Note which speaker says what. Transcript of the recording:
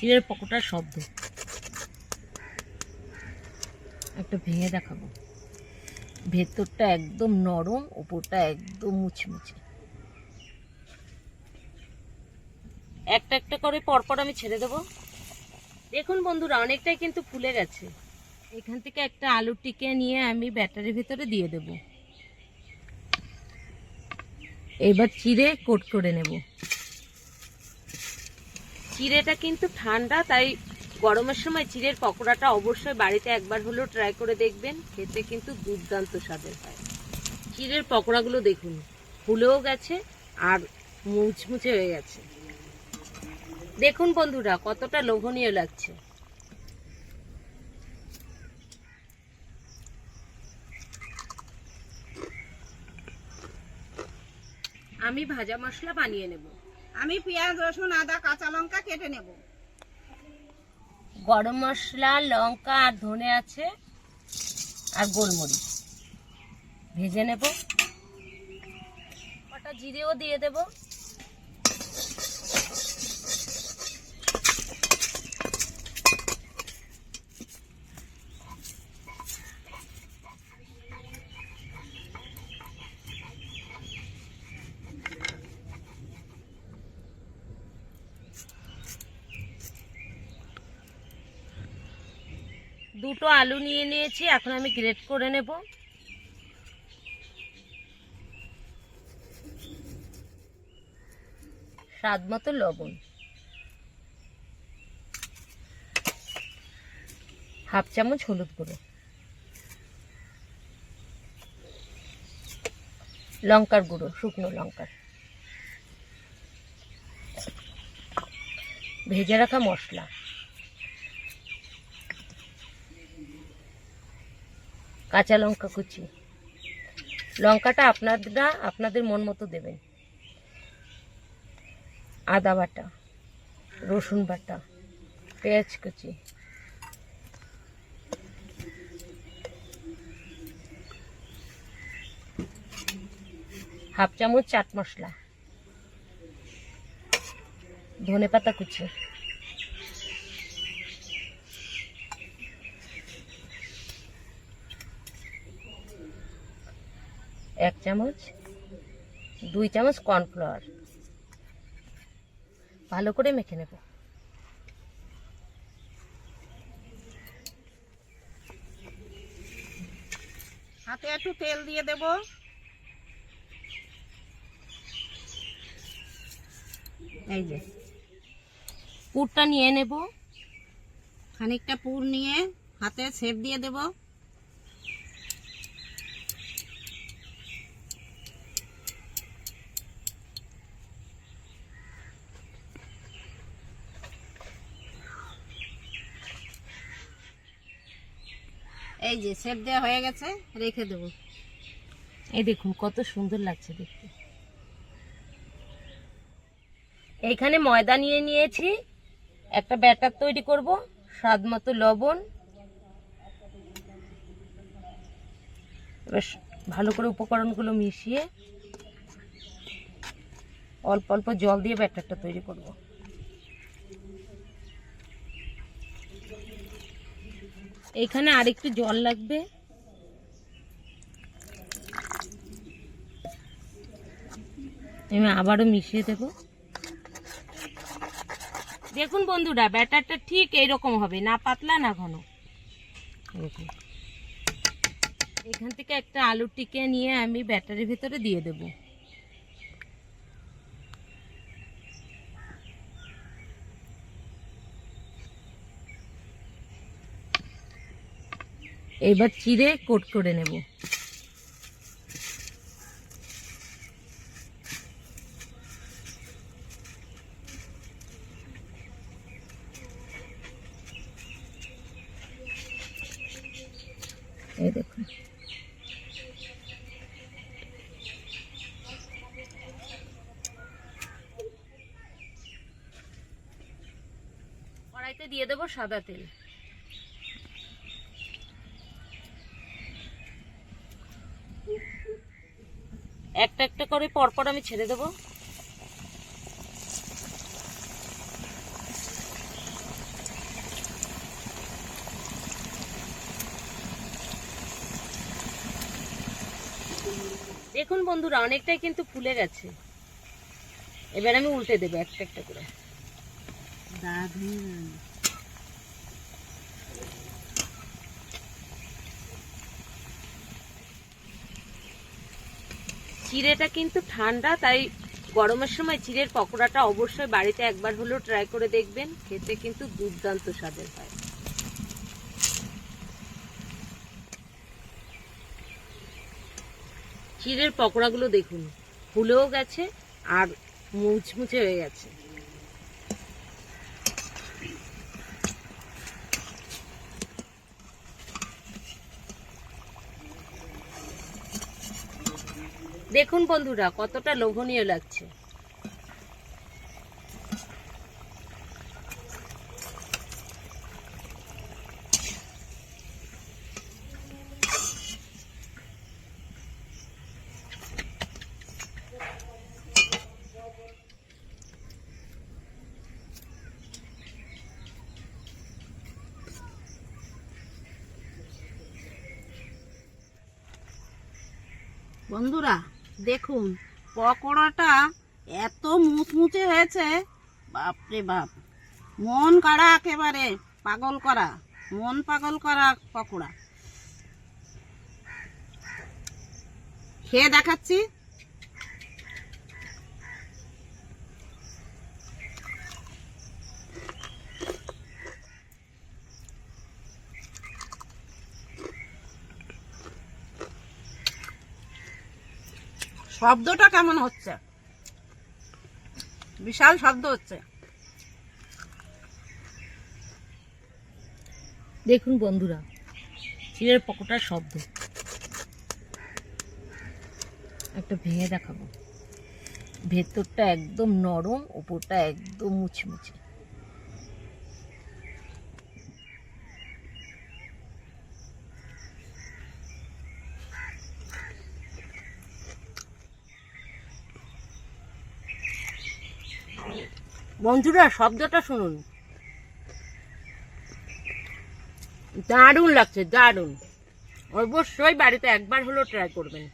Speaker 1: চিড়ের পকোটার শব্দ। একটা ভেঙে দেখাবো। ভেতরটা একদম নরম, ওপরটা একদম মুচমুচে। একটা একটা করে পরপর আমি ছেড়ে দেবো। দেখুন বন্ধুরা, অনেকটাই কিন্তু ফুলে গেছে। এখান থেকে একটা আলু টিকে নিয়ে আমি ব্যাটারির ভিতরে দিয়ে দেব। এবার চিড়ে কোট করে নেব। চিড়েটা কিন্তু ঠান্ডা, তাই গরমের সময় চিড়ের পকোড়াটা অবশ্যই বাড়িতে একবার হলেও ট্রাই করে দেখবেন। খেতে কিন্তু দুর্দান্ত স্বাদের হয়। চিড়ের পকোড়াগুলো দেখুন, ফুলেও গেছে আর মুচমুচে হয়ে গেছে। দেখুন বন্ধুরা, কতটা লোভনীয় লাগছে। আমি ভাজা মশলা বানিয়ে নেব।
Speaker 2: আমি পেঁয়াজ, রসুন, আদা, কাঁচা লঙ্কা কেটে নেব।
Speaker 1: গরম মশলা, লঙ্কা আর ধনে আছে আর গোলমরিচ। ভেজে নেব। কটা জিরেও দিয়ে দেব। দুটো আলু নিয়ে নিয়েছি, এখন আমি গ্রেট করে নেব। স্বাদ মতো লবণ। হাফ চামচ হলুদ গুঁড়ো। লঙ্কার গুঁড়ো, শুকনো লঙ্কার। ভেজে রাখা মশলা। কাঁচা লঙ্কা কুচি। লঙ্কাটা আপনারা আপনাদের মন মতো দেবেন। আদা বাটা, রসুন বাটা, পেঁয়াজ কুচি। হাফ চামচ চাট মশলা। ধনে পাতা কুচি। এক চামচ, দুই চামচ কর্নফ্লাওয়ার। ভালো করে মেখে নেব।
Speaker 2: হাতে একটু তেল দিয়ে দেব। এই যে।
Speaker 1: পুরটা নিয়ে নেব।
Speaker 2: খানিকটা পুর নিয়ে হাতে শেপ দিয়ে দেব। এই যে শেপ দেওয়া হয়ে গেছে, রেখে দেবো।
Speaker 1: এই দেখুন, কত সুন্দর লাগছে দেখতে। এইখানে ময়দা নিয়ে নিয়েছি, একটা ব্যাটার তৈরি করব, স্বাদ মতো লবণ। বেশ, ভালো করে উপকরণগুলো মিশিয়ে অল্প অল্প জল দিয়ে ব্যাটারটা তৈরি করব। এইখানে আরেকটু জল লাগবে। আমি আবারও মিশিয়ে দেব। দেখুন বন্ধুরা, ব্যাটারটা ঠিক এইরকম হবে, না পাতলা না ঘন। এখান থেকে একটা আলু টিকে নিয়ে আমি ব্যাটারের ভিতরে দিয়ে দেব। এবার চিড়ে কোট করে নেব। কড়াইতে দিয়ে দেবো সাদা তেল। একটা একটা করে পরপর আমি ছেড়ে দেবো। দেখুন বন্ধুরা, অনেকটাই কিন্তু ফুলে গেছে। এবার আমি উল্টে দেবো একটা একটা করে।
Speaker 2: দাদা
Speaker 1: চিড়েটা কিন্তু ঠান্ডা, তাই গরমের সময় চিড়ের পকোড়াটা অবশ্যই বাড়িতে একবার হলেও ট্রাই করে দেখবেন। খেতে কিন্তু দুর্দান্ত স্বাদের হয়। চিড়ের পকোড়াগুলো দেখুন, ফুলেও গেছে আর মুচমুচে হয়ে গেছে। দেখুন বন্ধুরা কতটা লোভনীয় লাগছে।
Speaker 2: বন্ধুরা দেখুন, পকোড়াটা এত মুচমুচে হয়েছে। বাপরে বাপ। মন কাড়া একেবারে পাগল করা, মন পাগল করা পকোড়া। খেয়ে দেখাচ্ছি। শব্দটা কেমন হচ্ছে? বিশাল শব্দ হচ্ছে।
Speaker 1: দেখুন বন্ধুরা চিড়ের পকোটার শব্দ। একটা ভেঙে দেখাবো। ভেতরটা একদম নরম, ওপরটা একদম মুচমুচে বন্ধুরা শব্দটা শুনুন। দারুণ লাগছে দারুণ। অবশ্যই বাড়িতে একবার হলেও ট্রাই করবেন।